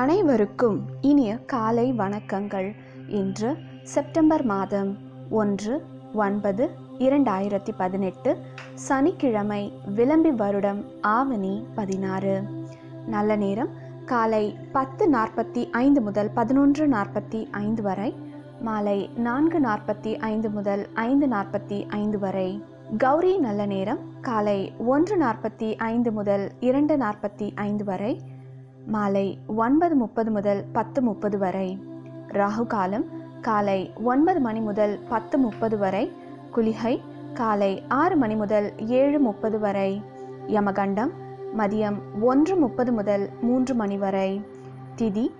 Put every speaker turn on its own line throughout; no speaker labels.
அனைவருக்கும் இனிய காலை வணக்கங்கள். இன்று செப்டம்பர் மாதம் ஒன்று ஒன்பது இரண்டாயிரத்தி பதினெட்டு சனிக்கிழமை விளம்பி வருடம் ஆவணி பதினாறு. நல்ல நேரம் காலை பத்து நாற்பத்தி ஐந்து முதல் பதினொன்று நாற்பத்தி ஐந்து வரை மாலை நான்கு நாற்பத்தி ஐந்து முதல் ஐந்து நாற்பத்தி ஐந்து வரை. கௌரி நல்ல நேரம் காலை ஒன்று நாற்பத்தி ஐந்து முதல் இரண்டு நாற்பத்தி ஐந்து வரை மாலை ஒன்பது முப்பது முதல் பத்து முப்பது வரை. ராகு காலம் காலை ஒன்பது மணி முதல் பத்து முப்பது வரை. குளிகை காலை ஆறு மணி முதல் ஏழு முப்பது வரை. யமகண்டம் மதியம் ஒன்று முப்பது முதல் மூன்று மணி வரை. திதி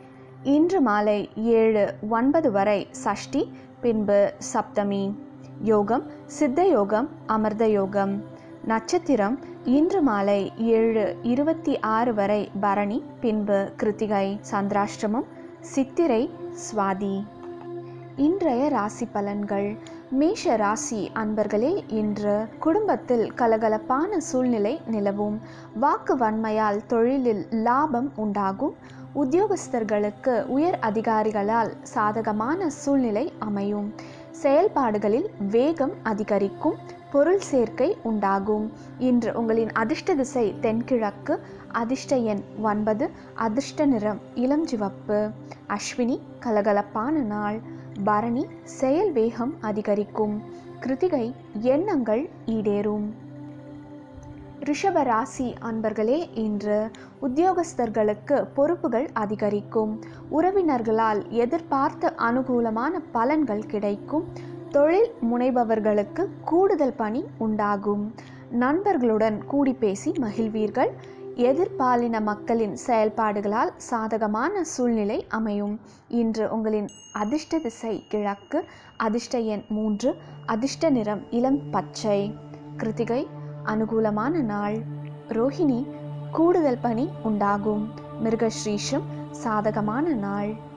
இன்று மாலை ஏழு ஒன்பது வரை. சஷ்டி பின்பு சப்தமி. யோகம் சித்த யோகம் அமிர்த யோகம். நட்சத்திரம் இன்று மாலை ஏழு இருபத்தி ஆறு வரை பரணி பின்பு கிருத்திகை சந்திராஷ்டிரமம் சித்திரை சுவாதி. இன்றைய ராசி பலன்கள். மேஷ ராசி அன்பர்களே இன்று குடும்பத்தில் கலகலப்பான சூழ்நிலை நிலவும். வாக்கு வன்மையால் தொழிலில் லாபம் உண்டாகும். உத்தியோகஸ்தர்களுக்கு உயர் அதிகாரிகளால் சாதகமான சூழ்நிலை அமையும். செயல்பாடுகளில் வேகம் அதிகரிக்கும் பொருள் சேர்க்கை உண்டாகும். இன்று உங்களின் அதிர்ஷ்ட திசை தென்கிழக்கு அதிர்ஷ்ட எண் ஒன்பது அதிர்ஷ்ட நிறம் இளஞ்சிவப்பு அஸ்வினி கலகலப்பான நாள். பரணி செயல் வேகம் அதிகரிக்கும். கிருத்திகை எண்ணங்கள் ஈடேறும். ரிஷப ராசி அன்பர்களே இன்று உத்தியோகஸ்தர்களுக்கு பொறுப்புகள் அதிகரிக்கும். உறவினர்களால் எதிர்பார்த்த அனுகூலமான பலன்கள் கிடைக்கும். தொழில் முனைபவர்களுக்கு கூடுதல் பணி உண்டாகும். நண்பர்களுடன் கூடி பேசி மகிழ்வீர்கள். எதிர்பாலின மக்களின் செயல்பாடுகளால் சாதகமான சூழ்நிலை அமையும். இன்று உங்களின் அதிர்ஷ்ட திசை கிழக்கு அதிர்ஷ்ட எண் மூன்று அதிர்ஷ்ட நிறம் இளம் பச்சை. கிருத்திகை அனுகூலமான நாள். ரோஹிணி கூடுதல் பணி உண்டாகும். மிருகஸ்ரீஷம் சாதகமான நாள்.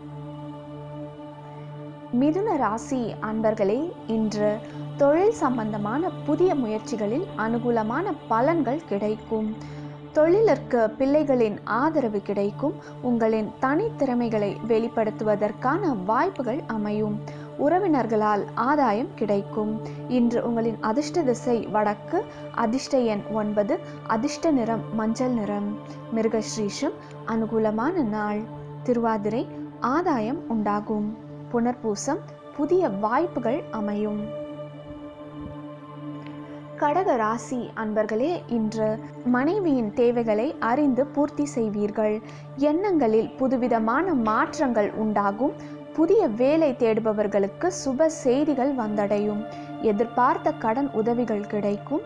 மிதுன ராசி அன்பர்களே இன்று தொழில் சம்பந்தமான புதிய முயற்சிகளில் அனுகூலமான பலன்கள் கிடைக்கும். தொழிலிற்கு பிள்ளைகளின் ஆதரவு கிடைக்கும். உங்களின் தனித்திறமைகளை வெளிப்படுத்துவதற்கான வாய்ப்புகள் அமையும். உறவினர்களால் ஆதாயம் கிடைக்கும். இன்று உங்களின் அதிர்ஷ்ட திசை வடக்கு அதிர்ஷ்ட எண் ஒன்பது அதிர்ஷ்ட நிறம் மஞ்சள் நிறம். மிருகஸ்ரீஷம் அனுகூலமான நாள். திருவாதிரை ஆதாயம் உண்டாகும். புனர்பூசம் புதிய வாய்ப்புகள் அமையும். கடக ராசி அன்பர்களே இன்று மனைவியின் தேவைகளை அறிந்து பூர்த்தி செய்வீர்கள். எண்ணங்களில் புதுவிதமான மாற்றங்கள் உண்டாகும். புதிய வேலை தேடுபவர்களுக்கு சுப செய்திகள் வந்தடையும். எதிர்பார்த்த கடன் உதவிகள் கிடைக்கும்.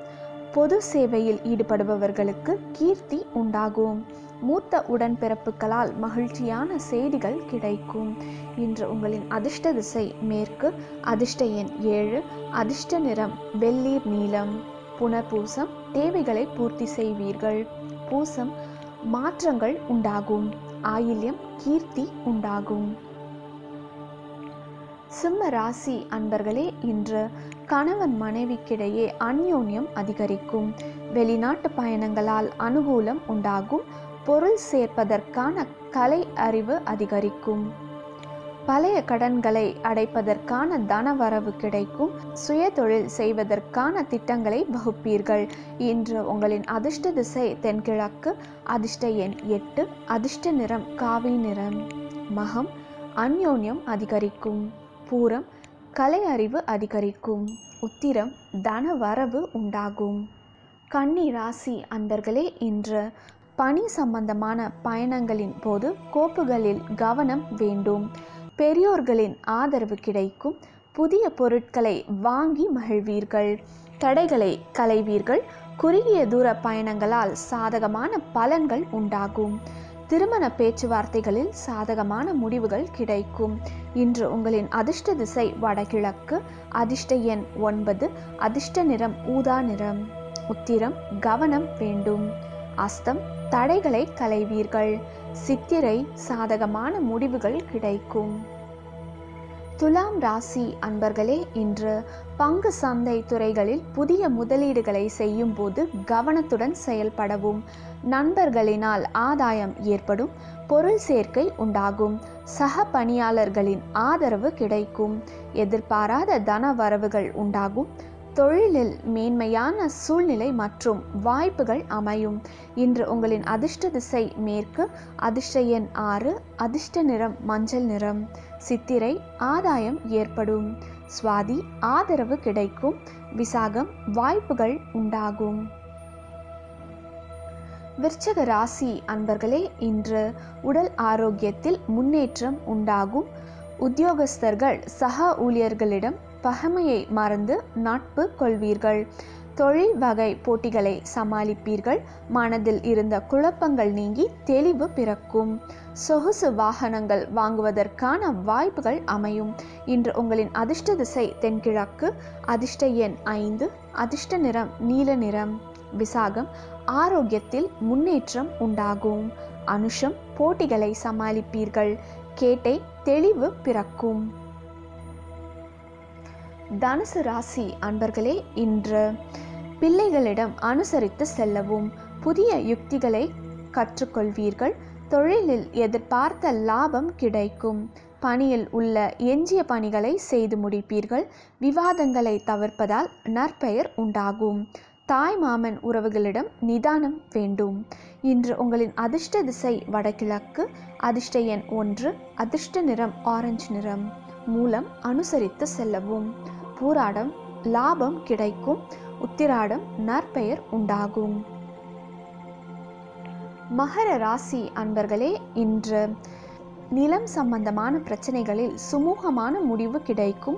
பொது சேவையில் ஈடுபடுபவர்களுக்கு கீர்த்தி உண்டாகும். மூத்த உடன்பிறப்புகளால் மகிழ்ச்சியான செய்திகள் கிடைக்கும். இன்று உங்களின் அதிர்ஷ்ட திசை மேற்கு அதிர்ஷ்ட எண் ஏழு அதிர்ஷ்ட நிறம் வெள்ளீர் நீலம். புனர்பூசம் தேவைகளை பூர்த்தி செய்வீர்கள். பூசம் மாற்றங்கள் உண்டாகும். ஆயில்யம் கீர்த்தி உண்டாகும். சிம்ம ராசி அன்பர்களே இன்று கணவன் மனைவிக்கிடையே அந்யோன்யம் அதிகரிக்கும். வெளிநாட்டு பயணங்களால் அனுகூலம் உண்டாகும். பொருள் சேர்ப்பதற்கான கலை அறிவு அதிகரிக்கும். பழைய கடன்களை அடைப்பதற்கான தனவரவு கிடைக்கும். சுய தொழில் செய்வதற்கான திட்டங்களை வகுப்பீர்கள். இன்று உங்களின் அதிர்ஷ்ட திசை தென்கிழக்கு அதிர்ஷ்ட எண் எட்டு அதிர்ஷ்ட நிறம் காவி நிறம். மகம் அந்யோன்யம் அதிகரிக்கும். பூரம் கலை அறிவு அதிகரிக்கும். உத்திரம் தன வரவு உண்டாகும். கன்னி ராசி அன்பர்களே இன்று பணி சம்பந்தமான பயணங்களின் போது கோப்புகளில் கவனம் வேண்டும். பெரியோர்களின் ஆதரவு கிடைக்கும். புதிய பொருட்களை வாங்கி மகிழ்வீர்கள். தடைகளை களைவீர்கள். குறுகிய தூர பயணங்களால் சாதகமான பலன்கள் உண்டாகும். திருமண பேச்சுவார்த்தைகளில் சாதகமான முடிவுகள் கிடைக்கும். இன்று உங்களின் அதிர்ஷ்ட திசை வடகிழக்கு அதிர்ஷ்ட எண் ஒன்பது அதிர்ஷ்ட நிறம் ஊதா நிறம். உத்திரம் கவனம் வேண்டும். அஸ்தம் தடைகளை களைவீர்கள். சித்திரை சாதகமான முடிவுகள் கிடைக்கும். துலாம் ராசி அன்பர்களே இன்று பங்கு சந்தை துறைகளில் புதிய முதலீடுகளை செய்யும் போது கவனத்துடன் செயல்படவும். நண்பர்களினால் ஆதாயம் ஏற்படும் பொருள் சேர்க்கை உண்டாகும் சக பணியாளர்களின் ஆதரவு கிடைக்கும் எதிர்பாராத தன வரவுகள் உண்டாகும் தொழிலில் மேன்மையான சூழ்நிலை மற்றும் வாய்ப்புகள் அமையும். இன்று உங்களின் அதிர்ஷ்ட திசை மேற்கு அதிர்ஷ்ட எண் ஆறு அதிர்ஷ்ட நிறம் மஞ்சள் நிறம். சித்திரை ஆதாயம் ஏற்படும். சுவாதி ஆதரவு கிடைக்கும். விசாகம் வாய்ப்புகள் உண்டாகும். விருச்சக ராசி அன்பர்களே இன்று உடல் ஆரோக்கியத்தில் முன்னேற்றம் உண்டாகும். உத்தியோகஸ்தர்கள் சக ஊழியர்களிடம் பகைமையை மறந்து நட்பு கொள்வீர்கள். தொழில் வகை போட்டிகளை சமாளிப்பீர்கள். மனதில் இருந்த குழப்பங்கள் நீங்கி தெளிவு பிறக்கும். சொகுசு வாகனங்கள் வாங்குவதற்கான வாய்ப்புகள் அமையும். இன்று உங்களின் அதிர்ஷ்ட திசை தென்கிழக்கு. அதிர்ஷ்ட எண் ஐந்து. அதிர்ஷ்ட நிறம் நீல நிறம். விசாகம் ஆரோக்கியத்தில் முன்னேற்றம் உண்டாகும். அனுஷம் போட்டிகளை சமாளிப்பீர்கள். கேட்டை தெளிவு பிறக்கும். தனுசு ராசி அன்பர்களே இன்று பிள்ளைகளிடம் அனுசரித்து செல்லவும் புதிய யுக்திகளை கற்றுக்கொள்வீர்கள். தொழிலில் எதிர்பார்த்த லாபம் கிடைக்கும். பணியில் உள்ள எஞ்சிய பணிகளை செய்து முடிப்பீர்கள். விவாதங்களை தவிர்ப்பதால் நற்பெயர் உண்டாகும். தாய் மாமன் உறவுகளிடம் நிதானம் வேண்டும். இன்று உங்களின் அதிர்ஷ்ட திசை வடகிழக்கு அதிர்ஷ்ட எண் ஒன்று அதிர்ஷ்ட நிறம் ஆரஞ்சு நிறம் மூலம் அனுசரித்து செல்லவும். பூராடம் லாபம் கிடைக்கும். உத்திராடம் நற்பெயர் உண்டாகும். மகர ராசி அன்பர்களே இன்று நிலம் சம்பந்தமான பிரச்சனைகளில் சுமூகமான முடிவு கிடைக்கும்.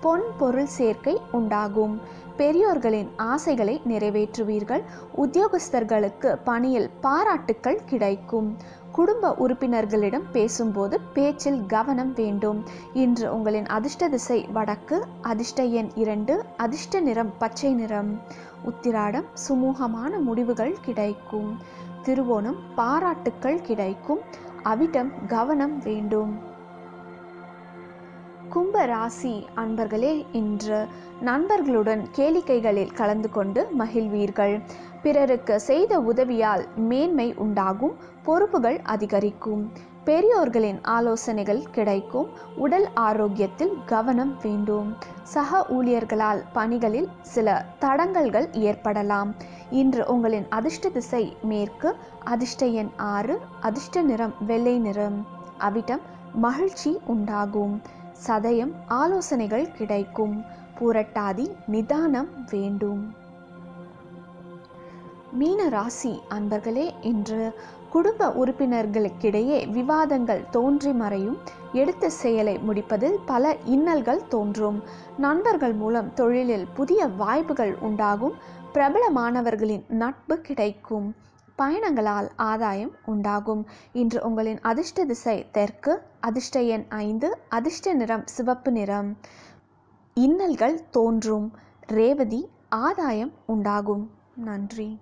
பொன் பொருள் சேர்க்கை உண்டாகும். பெரியோர்களின் ஆசைகளை நிறைவேற்றுவீர்கள். உத்தியோகஸ்தர்களுக்கு பணியில் பாராட்டுக்கள் கிடைக்கும். குடும்ப உறுப்பினர்களிடம் பேசும்போது பேச்சில் கவனம் வேண்டும். இன்று உங்களின் அதிர்ஷ்ட திசை வடக்கு அதிர்ஷ்ட எண் இரண்டு அதிர்ஷ்ட நிறம் பச்சை நிறம். உத்திராடம் சுமூகமான முடிவுகள் கிடைக்கும். திருவோணம் பாராட்டுக்கள் கிடைக்கும். அவிட்டம் கவனம் வேண்டும். கும்ப ராசி அன்பர்களே இன்று நண்பர்களுடன் கேளிக்கைகளில் கலந்து கொண்டு மகிழ்வீர்கள். பிறருக்கு செய்த உதவியால் மேன்மை உண்டாகும் பொறுப்புகள் அதிகரிக்கும். பெரியோர்களின் ஆலோசனைகள் கிடைக்கும். உடல் ஆரோக்கியத்தில் கவனம் வேண்டும். சக ஊழியர்களால் பணிகளில் சில தடங்கல்கள் ஏற்படலாம். இன்று உங்களின் அதிர்ஷ்ட திசை மேற்கு அதிர்ஷ்ட எண் ஆறு அதிர்ஷ்ட நிறம் வெள்ளை நிறம். அவிட்டம் மகிழ்ச்சி உண்டாகும். சதயம் ஆலோசனைகள் கிடைக்கும். புரட்டாதி நிதானம் வேண்டும். மீன ராசி அன்பர்களே இன்று குடும்ப உறுப்பினர்களுக்கிடையே விவாதங்கள் தோன்றி மறையும். எடுத்த செயலை முடிப்பதில் பல இன்னல்கள் தோன்றும். நண்பர்கள் மூலம் தொழிலில் புதிய வாய்ப்புகள் உண்டாகும். பிரபலமானவர்களின் நட்பு கிடைக்கும். பயணங்களால் ஆதாயம் உண்டாகும். இன்று உங்களின் அதிர்ஷ்ட திசை தெற்கு அதிர்ஷ்ட எண் ஐந்து அதிர்ஷ்ட நிறம் சிவப்பு நிறம். இன்னல்கள் தோன்றும். ரேவதி ஆதாயம் உண்டாகும். நன்றி.